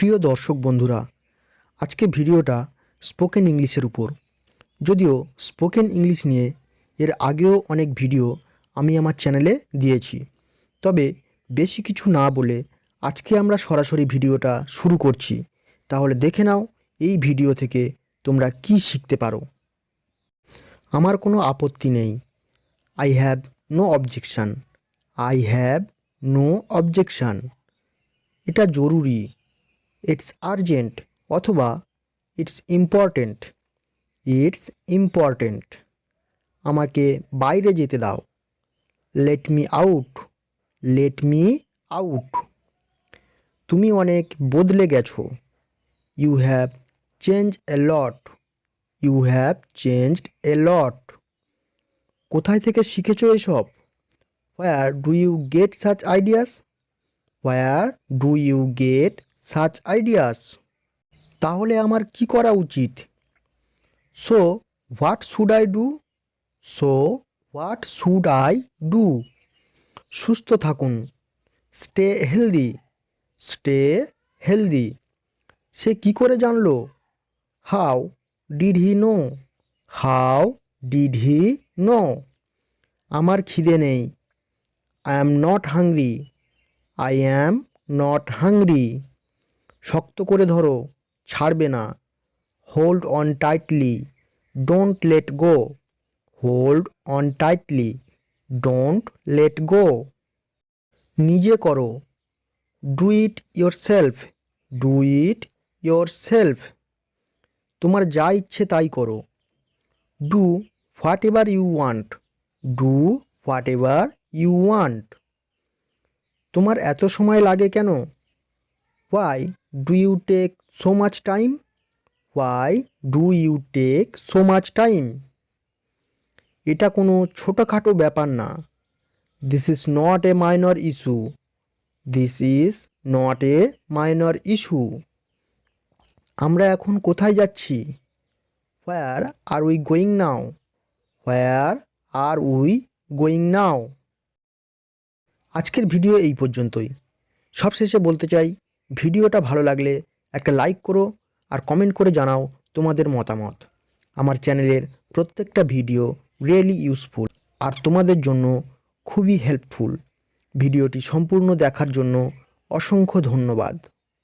প্রিয় দর্শক বন্ধুরা, আজকে ভিডিওটা স্পোকেন ইংলিশের উপর। যদিও স্পোকেন ইংলিশ নিয়ে এর আগেও অনেক ভিডিও আমি আমার চ্যানেলে দিয়েছি। তবে বেশি কিছু না বলে আজকে আমরা সরাসরি ভিডিওটা শুরু করছি। তাহলে দেখে নাও এই ভিডিও থেকে তোমরা কি শিখতে পারো। আমার কোনো আপত্তি নেই। I have no objection I have no objection এটা জরুরি। ইটস আর্জেন্ট অথবা ইটস ইম্পর্টেন্ট। It's important. আমাকে বাইরে যেতে দাও। Let me out. Let me out. তুমি অনেক বদলে গেছো। You have change a lot. You have changed a lot. কোথায় থেকে শিখেছো এসব? Where do you get such ideas? Where do you get such ideas তাহলে আমার কি করা উচিত? So what should I do so what should I do সুস্থ থাকুন। স্টে হেলদি স্টে হেলদি সে কি করে জানলো? How did he know how did he know আমার খিদে নেই। I am not hungry I am not hungry শক্ত করে ধরো, ছাড়বে না। Hold on tightly don't let go hold on tightly don't let go নিজে করো। Do it yourself do it yourself তোমার যা ইচ্ছে তাই করো। Do whatever you want do whatever you want তোমার এত সময় লাগে কেন? Why do you take so much time why do you take so much time এটা কোনো ছোটোখাটো ব্যাপার না। This is not a minor issue this is not a minor issue আমরা এখন কোথায় যাচ্ছি? Where are we going now where are we going now আজকের ভিডিও এই পর্যন্তই। সবশেষে বলতে চাই ভিডিওটা ভালো লাগলে একটা লাইক করো আর কমেন্ট করে জানাও তোমাদের মতামত। আমার চ্যানেলের প্রত্যেকটা ভিডিও রিয়েলি ইউজফুল আর তোমাদের জন্য খুবই হেল্পফুল ভিডিওটি সম্পূর্ণ দেখার জন্য অসংখ্য ধন্যবাদ।